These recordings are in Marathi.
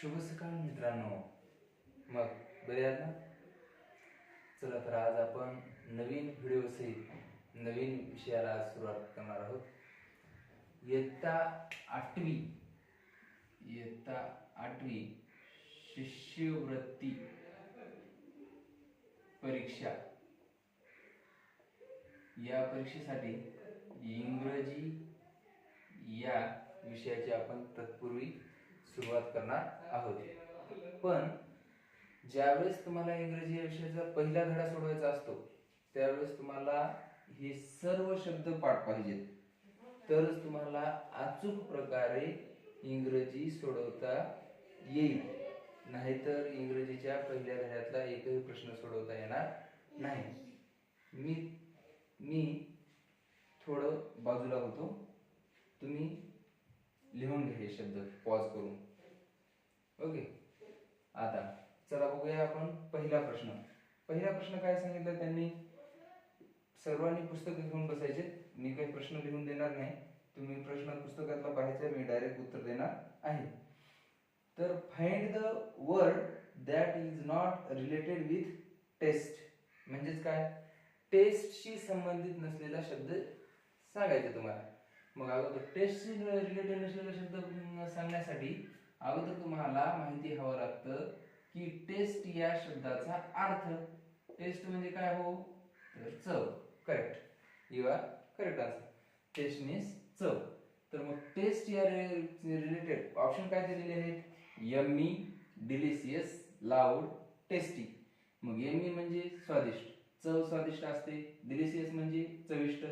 शुभ सकाळ मित्रांनो. मग बरे आहात ना. चला तर आज आपण नवीन व्हिडिओ सहित नवीन विषयाला आज सुरुवात करणार आहोत. इयत्ता आठवी. इयत्ता आठवी शिष्यवृत्ती परीक्षा. या परीक्षेसाठी इंग्रजी या विषयाची आपण तत्पूर्वी सुरुवात करणार आहोत. पण ज्यावेळेस तुम्हाला इंग्रजी या विषयाचा पहिला धडा सोडवायचा असतो त्यावेळेस तुम्हाला हे सर्व शब्द पाठ पाहिजेत. तरच तुम्हाला अचूक प्रकारे इंग्रजी सोडवता येईल. नाहीतर इंग्रजीच्या पहिल्या धड्यातला एकही प्रश्न सोडवता येणार नाही. मी मी थोडं बाजूला होतो. तुम्ही लिहून घ्या हे शब्द पॉज करून. ओके. आता चला बघूया आपण पहिला प्रश्न. पहिला प्रश्न काय सांगितलं त्यांनी? सर्वांनी पुस्तक घेऊन बसायचे. मी काही प्रश्न लिहून देणार नाही. तुम्ही प्रश्न पुस्तकातला पाहायचा मी डायरेक्ट उत्तर देणार आहे. तर find the word that is not related with taste म्हणजेच काय? टेस्टशी संबंधित नसलेला शब्द सांगायचा तुम्हाला. मग अगोदर टेस्टशी रिलेटेड नसलेला शब्द सांगण्यासाठी अगोदर तुम्हाला माहिती हवं लागतं की टेस्ट या शब्दाचा अर्थ. टेस्ट म्हणजे काय हो? तर चव. Correct you are correct answer taste means चव. तर मग टेस्ट या रिलेटेड ऑप्शन काय दिलेले आहेत? यम्मी डिलिशियस लाऊड टेस्टी मग यम्मी म्हणजे स्वादिष्ट. चव स्वादिष्ट असते. डिलिशियस म्हणजे चविष्ट.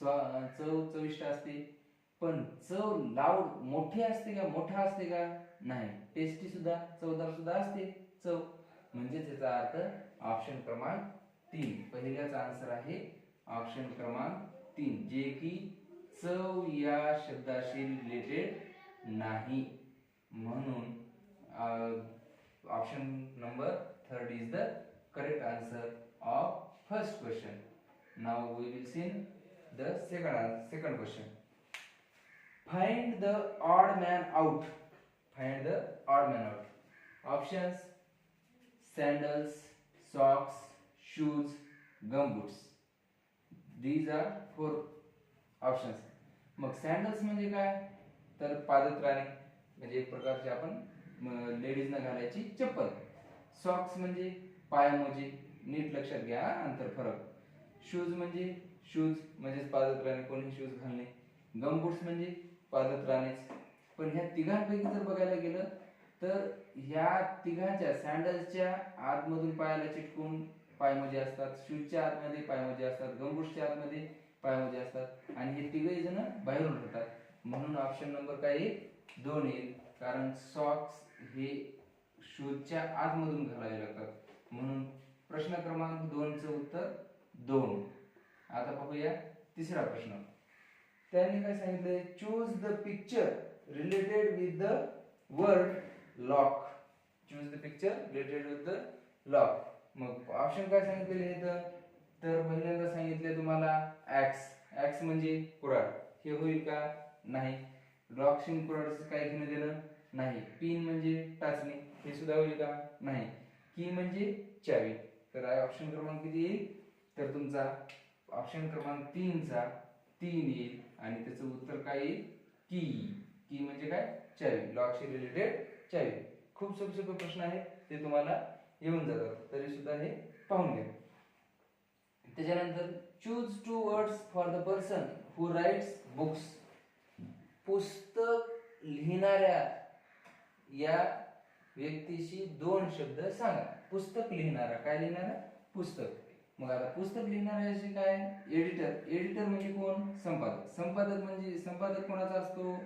स्वा चव चविष्ट असते. पण चव लाऊड मोठी असते का मोठा असते का? नाही. टेस्टी सुद्धा चवदार सुद्धा असते. चव. म्हणजे त्याचा अर्थ ऑप्शन क्रमांक तीन. पहिल्याचा आन्सर आहे ऑप्शन क्रमांक तीन. जे की चव या शब्दाशी रिलेटेड नाही. म्हणून option number third is the correct answer of first question now we will the second second question find the odd man out find the odd man out options sandals socks shoes shoes gumboots these are four मग सँडल्स म्हणजे काय? तर पादत्राणे म्हणजे एक प्रकारची आपण लेडीजना घालायची चप्पल. सॉक्स म्हणजे पायामोजे. नीट लक्षात घ्या अंतर फरक. शूज म्हणजे शूज म्हणजेच पादत्राणे. कोणी शूज घालणे. गमबूट्स म्हणजे पादत्राणेच पण ह्या तिघांपैकी जर बघायला गेलं तर ह्या तिघांच्या सँडल्सच्या आतमधून पायाला चिटकून पायमोजे असतात. शूजच्या आतमध्ये पायमोजे असतात. गमबूट्सच्या आतमध्ये पायमोजे असतात. आणि हे तिघही जण बाहेरून राहतात म्हणून ऑप्शन नंबर काय येईल दोन येईल. कारण सॉक्स हे शूजच्या आतमधून घालावे लागतात. म्हणून प्रश्न क्रमांक दोनचं उत्तर दोन. आता बघूया तिसरा प्रश्न. त्यांनी काय सांगितलंय? Choose the picture related with the word lock choose the picture related with the lock मग ऑप्शन काय सांगितलेले आहेत? तर पहिल्यांदा सांगितले तुम्हाला ऍक्स ऍक्स म्हणजे कुराड हे होईल का? नाही. लॉकशिंग कुराडचं काय घेणं देणं? नाही. पिन म्हणजे टाचणी. हे सुद्धा होईल का? नाही. की म्हणजे चावी. तर ऑप्शन क्रमांक किती येईल? तर तुमचा ऑप्शन क्रमांक तीनचा तीन येईल आणि त्याचं उत्तर काय येईल? की की म्हणजे काय? चावी. लॉकशी रिलेटेड चावी. खूप सोपे सोपे प्रश्न आहेत. ते तुम्हाला येऊन जातात. तरी सुद्धा हे पाहून घ्या. त्याच्यानंतर choose two words for the person who writes books पुस्तक लिहिणाऱ्या या व्यक्तीशी दोन शब्द सांगा. पुस्तक लिहिणारा. काय लिहिणारा? पुस्तक. मग आता पुस्तक लिहिणाऱ्याशी काय? एडिटर एडिटर म्हणजे कोण? संपादक. संपादक म्हणजे संपादक कोणाचा असतो?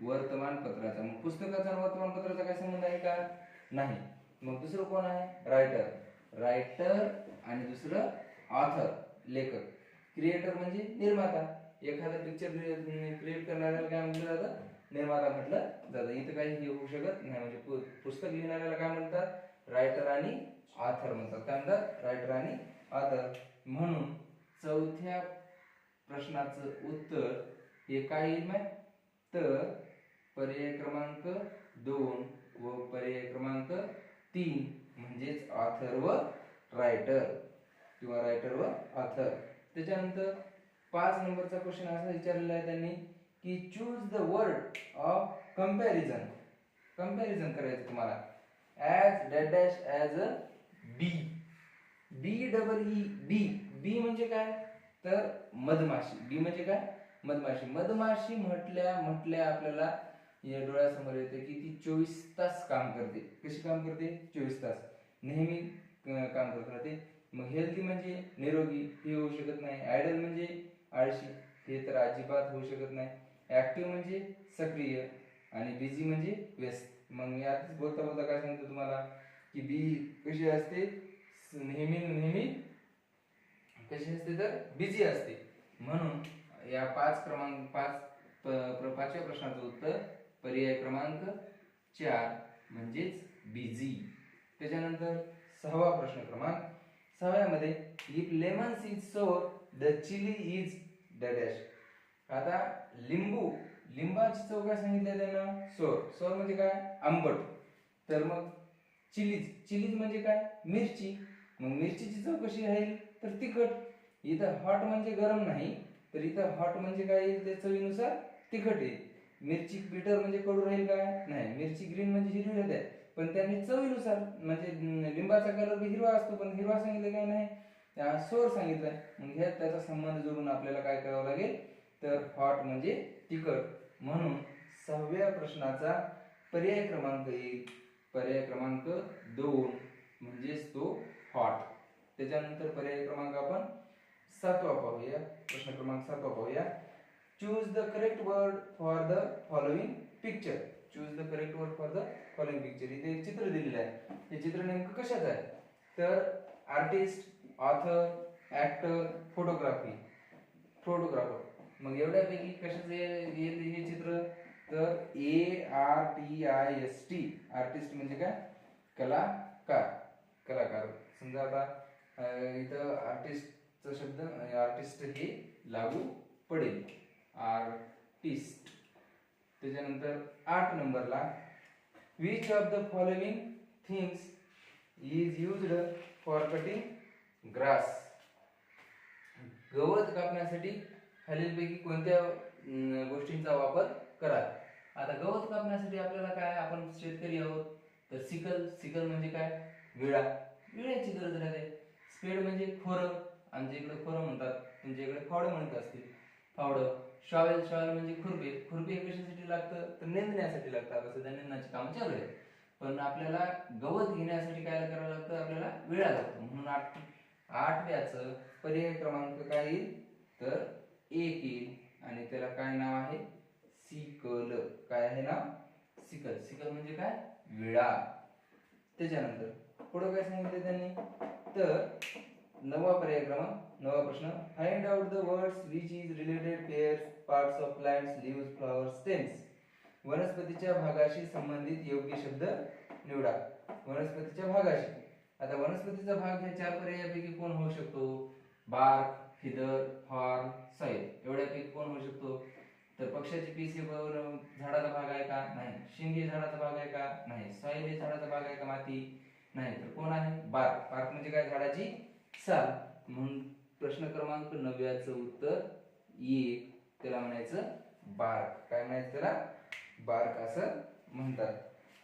वर्तमानपत्राचा. मग पुस्तकाचा आणि वर्तमानपत्राचा काय संबंध आहे का? नाही. मग दुसरं कोण आहे? रायटर रायटर आणि दुसरं ऑथर लेखक. क्रिएटर म्हणजे निर्माता. एखादा पिक्चर क्रिएट करणाऱ्याला काय म्हटलं जातं? निर्माता म्हटलं जातं. इथं काही हे होऊ शकत नाही. म्हणजे पु- पुस्तक लिहिणाऱ्याला काय म्हणतात? रायटर आणि ऑथर म्हणतात. काय म्हणतात? रायटर आणि आदर. म्हणून चौथ्या प्रश्नाचं उत्तर हे काय येईल माहीत? तर पर्याय क्रमांक दोन व पर्याय क्रमांक तीन म्हणजेच ऑथर व रायटर किंवा रायटर व ऑथर त्याच्यानंतर पाच नंबरचा क्वेश्चन असा विचारलेला आहे त्यांनी की choose the word of comparison comparison करायचं तुम्हाला. As dash as a bee B double E bee bee म्हणजे काय? तर मधमाशी. बी म्हणजे काय? मधमाशी. मधमाशी म्हटल्या म्हटल्या आपल्याला या डोळ्यासमोर येते की ती चोवीस तास काम करते. कशी काम करते? चोवीस तास. नेहमी काम करत राहते. मग हेल्दी म्हणजे निरोगी हे होऊ शकत नाही. आयडल म्हणजे आळशी हे तर अजिबात होऊ शकत नाही. ऍक्टिव्ह म्हणजे सक्रिय आणि बिझी म्हणजे व्यस्त. मग मी आधीच बोलता बोलता काय सांगतो तुम्हाला? की बी कशी असते? नेहमी नेहमी कशी असते तर बिझी असते. म्हणून या पाच क्रमांक पाच प्र- पाचव्या प्रश्नाचं उत्तर पर्याय क्रमांक चार म्हणजेच बिझी त्याच्यानंतर सहावा प्रश्न क्रमांक. सहाव्यामध्ये if lemons is sour the chili is dash आता लिंबू लिंबाची चव काय सांगितलं त्यानं? सोर. सोर म्हणजे काय? आंबट. तर मग चिलीज चिलीज म्हणजे काय? मिरची. मग मिरचीची चव कशी राहील तर तिखट. इथं हॉट म्हणजे गरम नाही तर इथं हॉट म्हणजे काय येईल त्या चवीनुसार तिखट येईल. मिरची बिटर म्हणजे कडू राहील काय नाही मिरची ग्रीन म्हणजे हिरवी राहते. पण त्यांनी चवीनुसार म्हणजे लिंबाचा कलर बी हिरवा असतो पण हिरवा सांगितलं काय नाही? त्या सोर सांगितलंय. मग ह्या त्याचा संबंध जोडून आपल्याला काय करावं लागेल? तर हॉट म्हणजे तिखट. म्हणून सहाव्या प्रश्नाचा पर्याय क्रमांक एक पर्याय क्रमांक दोन म्हणजेच तो हॉट त्याच्यानंतर पर्याय क्रमांक आपण सातवा पाहूया. प्रश्न क्रमांक सातवा पाहूया. Choose the correct word for the following picture choose the correct word for the following picture इथे एक चित्र दिलेलं आहे. हे चित्र नेमकं कशाचं आहे? तर artist author actor photography photographer मग एवढ्यापैकी कशाचं येईल हे चित्र? तर A R T I S T artist म्हणजे काय? कलाकार. कलाकार. समजा आता इथं आर्टिस्टचा शब्द आर्टिस्ट हे लागू पडेल. आर्टिस्ट त्याच्यानंतर आठ नंबरला which of the following things is used for cutting grass गवत कापण्यासाठी खालीलपैकी कोणत्या गोष्टींचा वापर कराल? आता गवत कापण्यासाठी आपल्याला काय आपण शेतकरी आहोत. तर सिकल सिकल म्हणजे काय? विळा विळ्याची गरज राहते. स्पेड म्हणजे खोरं. आमच्या इकडे खोरं म्हणतात. तुमच्या इकडे फावडं म्हणत असतील. फावडं. शॉवेल शॉवेल म्हणजे खुरपे. खुरपे कशासाठी लागतं? तर नेंदण्यासाठी लागतं. आता सध्या नेंदण्याची कामं चालू आहे पण आपल्याला गवत घेण्यासाठी काय करावं लागतं? आपल्याला विळा लागतो. म्हणून आठ आठव्याचं पर्याय क्रमांक काय येईल? तर एक येईल. आणि त्याला काय नाव आहे? सिकल. काय आहे नाव? सिकल. सिकल म्हणजे काय? विळा. त्याच्यानंतर पुढं काय सांगितलं त्यांनी? तर नववा पर्याय क्रमांक नवा प्रश्न. Find out the words which is related pairs parts of plants leave flower stems वनस्पतीच्या भागाशी संबंधित योग्य शब्द निवडा. वनस्पतीच्या भागाशी. आता वनस्पतीचा भाग या चार पर्यायापैकी कोण होऊ शकतो? Bark feather horn soil. एवढ्यापैकी कोण होऊ शकतो? तर पक्षाची पीस हे झाडाचा भाग आहे का? नाही. शिंग हे झाडाचा भाग आहे का? नाही. सॉइल हे झाडाचा भाग आहे का? माती. नाही तर कोण आहे? बार्क. बार्क म्हणजे काय? झाडाची साल. म्हणून प्रश्न क्रमांक नव्याचं उत्तर एक. त्याला म्हणायचं बार्क. काय म्हणायचं त्याला? बार्क असं म्हणतात.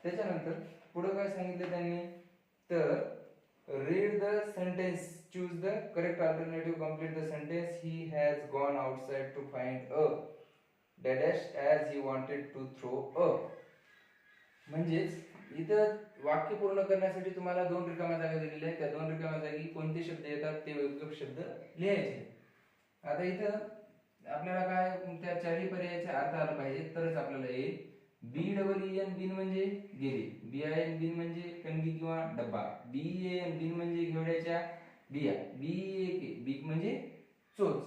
त्याच्यानंतर पुढे काय सांगितलं त्यांनी? तर read the sentence choose the correct alternative complete the sentence he has gone outside to find a dash as he wanted to throw a म्हणजेच इथं वाक्य पूर्ण करण्यासाठी तुम्हाला दोन रिकाम्या जागा दिलेल्या आहेत. त्या दोन रिकाम्या जागी कोणते शब्द येतात ते योग्य शब्द लिहायचे आता इथं आपल्याला काय त्या चारही पर्यायाचे अर्थ आला पाहिजे तरच आपल्याला येईल. B double E N been म्हणजे गेली. बी आय एन बिन म्हणजे कणगी किंवा डब्बा. बी ए एन बिन म्हणजे घेवड्याच्या बिया. बी ए के बीक म्हणजे चोच.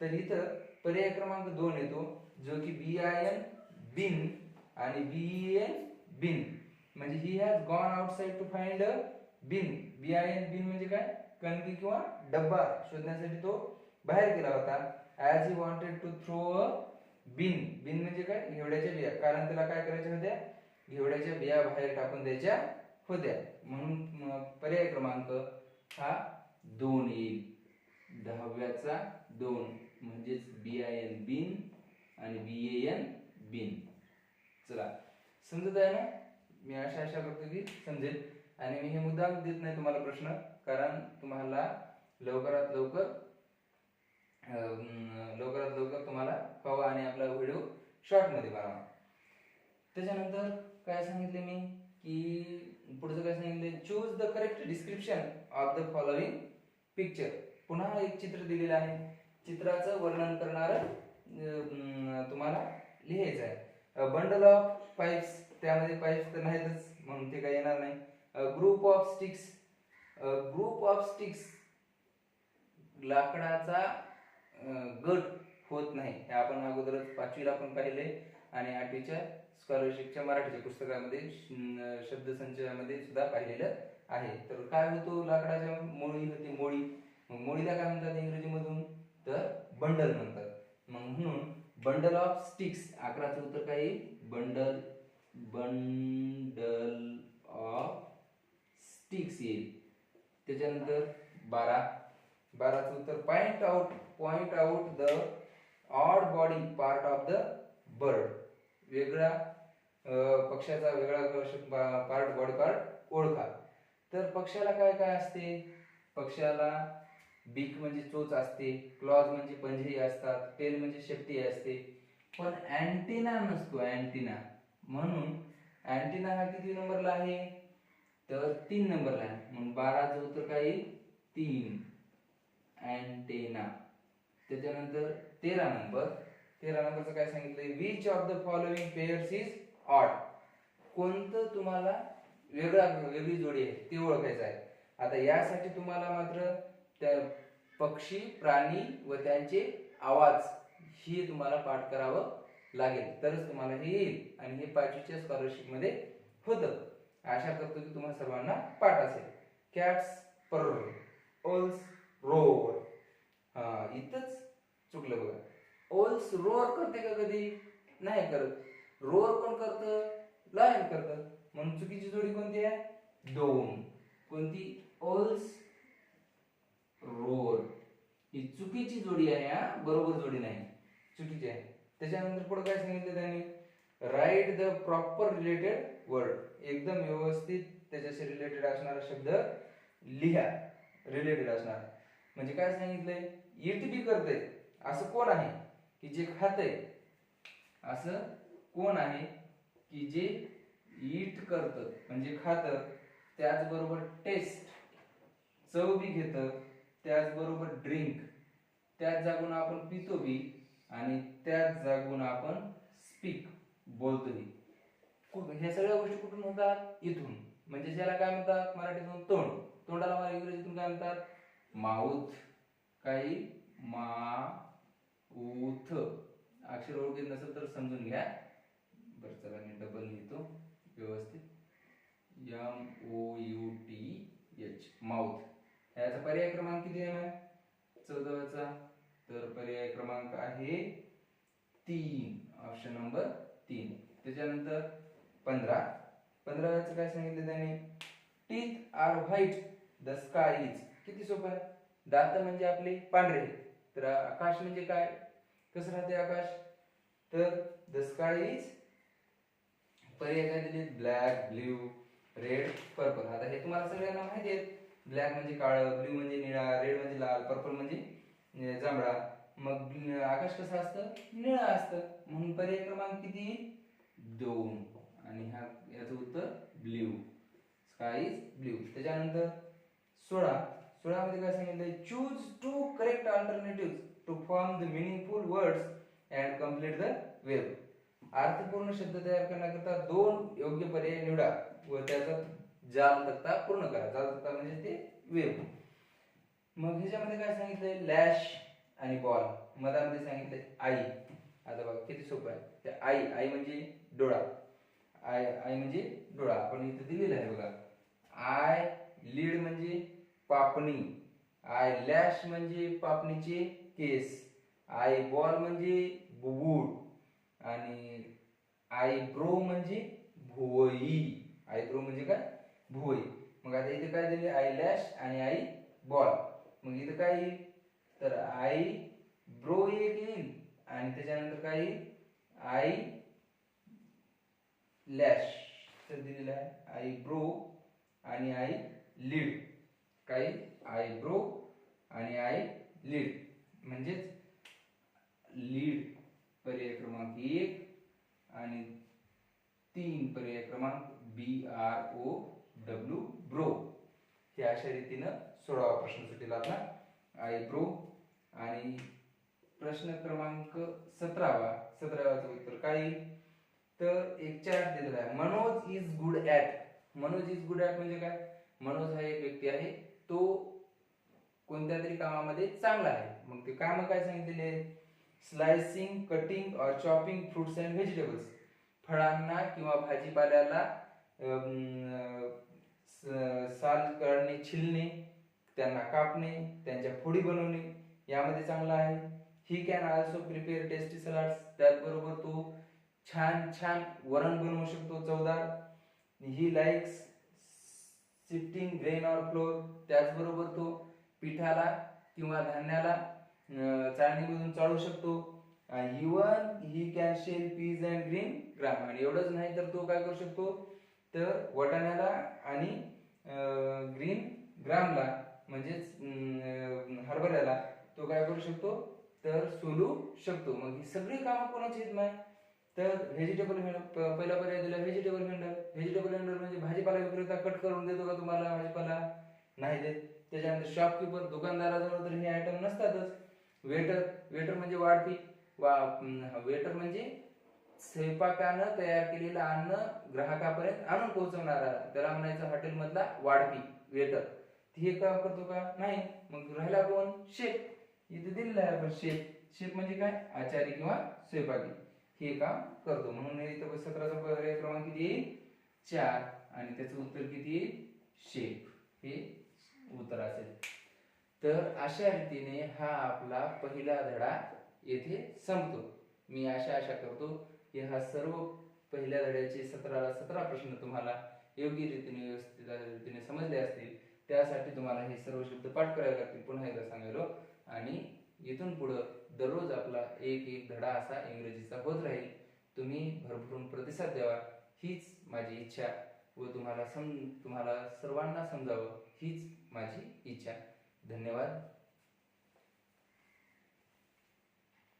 तर इथं पर्याय क्रमांक दोन येतो जो की बी आय एन बिन आणि बी एन बिन. म्हणजे he has gone outside to find a bin B I N bin म्हणजे काय? कणकी किंवा डब्बा शोधण्यासाठी तो बाहेर गेला होता. As he wanted to throw a bin bin म्हणजे काय? घेवड्याच्या बिया. कारण त्याला काय करायच्या होत्या? घेवड्याच्या बिया बाहेर टाकून द्यायच्या होत्या. म्हणून पर्याय क्रमांक हा दोन येईल. दहाव्याचा दोन म्हणजेच बी आय एन बिन आणि बी ए एन बिन चला. समजत आहे ना? मी अशा आशा करतो की समजेल. आणि मी हे मुद्दाम देत नाही तुम्हाला प्रश्न कारण तुम्हाला लवकरात लवकर लवकरात लवकर तुम्हाला हवा आणि आपला व्हिडिओ शॉर्टमध्ये बनवा त्याच्यानंतर काय सांगितले मी की पुढचं काय सांगितले choose the correct description of the following picture पुन्हा एक चित्र दिलेलं आहे. चित्राचं वर्णन करणार तुम्हाला लिहायचं आहे. बंडल ऑफ पाईप्स त्यामध्ये पाहिजे तर नाहीतच म्हणून ते काही येणार नाही. Group of sticks group of sticks लाकडाचा गट होत नाही. हे आपण अगोदरच पाचवीला आपण पाहिले आणि आठवीच्या स्कॉलरशिपच्या मराठीच्या पुस्तकामध्ये शब्दसंचयामध्ये सुद्धा पाहिलेलं आहे. तर काय होतो? लाकडाच्या मोळी होती मोळी. मग मोळीला काय म्हणतात इंग्रजीमधून? तर बंडल म्हणतात. मग म्हणून बंडल ऑफ स्टिक्स अकराचं उत्तर काही बंडल बंडल ऑफ स्टिक्स येईल. त्याच्यानंतर बारा. बाराचं उत्तर point out point out the odd body part of the bird वेगळा पक्षाचा वेगळा पार्ट बॉडी पार्ट ओळखा. तर पक्षाला काय काय असते? पक्षाला बीक म्हणजे चोच असते क्लॉज म्हणजे पंजरी असतात टेल म्हणजे शेपटी असते. पण अँटिना नसतो अँटिना म्हणून अँटिना हा किती नंबरला आहे? तर तीन नंबरला आहे. म्हणून बाराचं उत्तर काय येईल? तीन. अँटेना त्याच्यानंतर तेरा नंबर तेरा नंबरचं काय सांगितलंय? Which of the following pairs is odd कोणतं तुम्हाला वेगळा वेगळी जोडी आहे? ते ओळखायचं आहे. आता यासाठी तुम्हाला मात्र त्या पक्षी प्राणी व त्यांचे आवाज हे तुम्हाला पाठ करावं लागेल. तरच तुम्हाला हे येईल आणि हे पाचवीच्या स्कॉलरशिपमध्ये होतं. आशा करतो की तुम्हाला सर्वांना पाठ असेल. कॅट्स पर ओल्स रोर हा इथंच चुकलं बघा. ओल्स रोअर करते का कधी? नाही करत. रोअर कोण करतं? लायन करतं. म्हणून चुकीची जोडी कोणती आहे? दोन. कोणती? ओल्स रोअर ही चुकीची जोडी आहे हा. बरोबर जोडी नाही. चुकीची आहे. त्याच्यानंतर पुढे काय सांगितलं त्यांनी? Write the proper related word एकदम व्यवस्थित त्याच्याशी रिलेटेड असणारा शब्द लिहा. रिलेटेड असणार. म्हणजे काय सांगितलंय? इट बी करते असं कोण आहे? की जे खातंय. असं कोण आहे? की जे ईट करत. म्हणजे खात. त्याचबरोबर टेस्ट चव बी घेत. त्याचबरोबर ड्रिंक त्याच जागून आपण पितो बी. आणि त्याच जागून आपण स्पीक बोलतोही. कुठून ह्या सगळ्या गोष्टी कुठून होतात इथून. म्हणजे ज्याला काय म्हणतात? मराठीतून तोंड. तोंडाला मला इंग्रजीतून काय म्हणतात? माऊथ. काही माउथ अक्षर ओळखीत नसेल तर समजून घ्या. बरं चला मी डबल लिहितो. व्यवस्थित. M O U T H. Mouth याचा पर्याय क्रमांक किती आहे मॅम? चौदाचा तर पर्याय क्रमांक आहे तीन ऑप्शन नंबर तीन. त्याच्यानंतर पंधरा. पंधराव्याचं काय सांगितलं त्याने? Teeth are white the sky is किती सोपं आहे? दात म्हणजे आपले पांढरे. तर आकाश म्हणजे काय? कसं राहते आकाश? तर द स्काय इज पर्याय काय दिले ब्लॅक ब्ल्यू रेड पर्पल आता हे तुम्हाला सगळ्यांना माहिती आहे. ब्लॅक म्हणजे काळं ब्ल्यू म्हणजे निळा रेड म्हणजे लाल पर्पल म्हणजे जांभळा. मग आकाश कसं असतं? निळं असतं. म्हणून पर्याय क्रमांक किती? दोन. आणि ह्या याचं उत्तर ब्ल्यू. स्काय इज ब्ल्यू त्याच्यानंतर सोळा. सोळामध्ये काय सांगितलंय? Choose two correct alternative to form the meaningful words and complete the web अर्थपूर्ण शब्द तयार करण्याकरता दोन योग्य पर्याय निवडा व त्याचा जाल तक्ता पूर्ण करा. जाल तक्ता म्हणजे ते वेब मग ह्याच्यामध्ये काय सांगितलंय? लॅश आणि बॉल मधामध्ये सांगितलंय आई. आता बघ किती सोपं आहे. ते आई आई म्हणजे डोळा. आय आई म्हणजे डोळा. आपण इथे दिलेलं आहे बघा. आय लीड म्हणजे पापणी. आय लॅश म्हणजे पापणीचे केस. आय बॉल म्हणजे बुबूड आणि आय ब्रो म्हणजे भुवई. आयब्रो म्हणजे काय? भुवई. मग आता इथे काय दिले? आय लॅश आणि आई बॉल मग इथं काय येईल? तर आई ब्रो एक येईल. आणि त्याच्यानंतर काय येईल? आई लॅश तर दिलेलं आहे. आई ब्रो आणि आई लीड काय आय ब्रो आणि आय लीड म्हणजेच लीड पर्याय क्रमांक एक आणि तीन पर्याय क्रमांक B R O W brow हे अशा रीतीनं सोळावा प्रश्न सुटेल आपला. आयब्रो आणि प्रश्न क्रमांक सतरावा. सतरावाचं उत्तर काय येईल? तर एक चार्ट दिलेला आहे. Manoj is good at Manoj is good at म्हणजे काय? मनोज हा एक व्यक्ती आहे. तो कोणत्या तरी कामामध्ये चांगला आहे. मग ते काम काय सांगितलेले slicing cutting or chopping fruits and vegetables फळांना किंवा भाजीपाल्याला साल करणे छिलणे त्यांना कापणे त्यांच्या फोडी बनवणे यामध्ये चांगला आहे. He can also prepare tasty salads त्याचबरोबर तो छान छान वरण बनवू शकतो चवदार. He likes sifting grain or flour त्याचबरोबर तो पिठाला किंवा धान्याला चाळणीमधून चाळू शकतो. Even he can shell peas and green gram आणि एवढंच नाही तर तो काय करू शकतो? तर वटाण्याला आणि ग्रीन ग्रामला म्हणजेच हरभऱ्याला तो काय करू शकतो? तर सोलू शकतो. मग ही सगळी कामं कोणाची आहेत नाही तर व्हेजिटेबल पहिला पर्याय दिला व्हेजिटेबल व्हेंडर व्हेजिटेबल हेंडर म्हणजे भाजीपाला विक्रेता कट करून देतो का तुम्हाला भाजीपाला? नाही देत. त्याच्यानंतर शॉपकीपर दुकानदाराजवळ तर हे आयटम नसतातच. वेटर वेटर म्हणजे वाढती. वा वेटर म्हणजे स्वयंपाकानं तयार केलेलं अन्न ग्राहकापर्यंत आणून पोहोचवणारा त्याला म्हणायचं हॉटेल मधला वाढपी वेटर हे काम करतो का? नाही. मग राहिला कोण? शेफ. इथे दिलेलं आहे आपण शेफ. शेफ म्हणजे काय? आचारी किंवा स्वयंपाकी. हे काम करतो. म्हणून इथं सत्राचा पर्याय क्रमांक किती येईल चार. आणि त्याचं उत्तर किती येईल शेफ. हे उत्तर असेल. तर अशा रीतीने हा आपला पहिला धडा येथे संपतो. मी आशा आशा करतो. की हा सर्व पहिल्या धड्याचे सतराला सतरा प्रश्न तुम्हाला योग्य रीतीने व्यवस्थित रीतीने समजले असतील त्यासाठी तुम्हाला हे सर्व शब्द पाठ करावे लागतील. पुन्हा एकदा सांगायलो. आणि इथून पुढं दररोज आपला एक एक धडा असा इंग्रजीचा होत राहील. तुम्ही भरभरून प्रतिसाद द्यावा. हीच माझी इच्छा व तुम्हाला सम तुम्हाला सर्वांना समजावं. हीच माझी इच्छा. धन्यवाद.